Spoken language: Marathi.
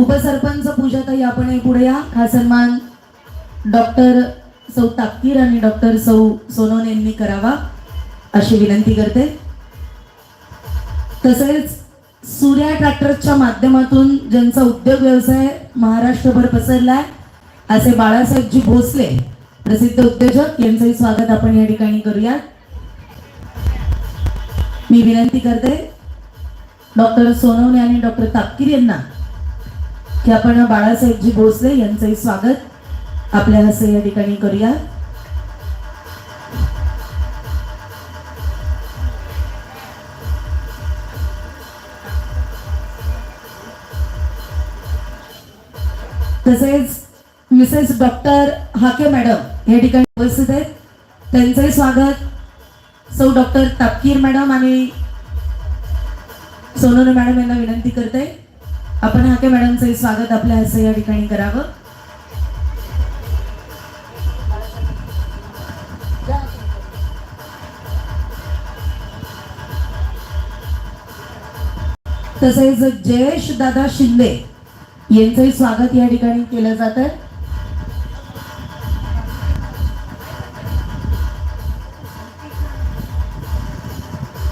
उपसरपंच पूजाताई आपण पुढे या. हा सन्मान डॉक्टर सौ तापकीर आणि डॉक्टर सौ सोनोन यांनी करावा अशी विनंती करते. तसेच सूर्या ट्रॅक्टर्सच्या माध्यमातून ज्यांचा उद्योग व्यवसाय महाराष्ट्रभर पसरलाय असे बाळासाहेबजी भोसले प्रसिद्ध उद्योजक यांचंही स्वागत आपण या ठिकाणी करूया मी विनंती करते डॉक्टर सोनवणे आणि डॉक्टर तापकीर यांना की आपण बाळासाहेबजी भोसले यांचंही स्वागत आपल्या हस्ते या ठिकाणी करूया. तसेच मिसेस डॉक्टर हाके मॅडम या ठिकाणी उपस्थित आहेत. त्यांचंही स्वागत. सौ डॉक्टर तापकीर मॅडम आणि सोनोने मॅडम यांना विनंती करते. आपण हाके मॅडमचं स्वागत आपल्या हस्ते या ठिकाणी करावं. तसेच जयेश दादा शिंदे यांचंही स्वागत या ठिकाणी केलं जातं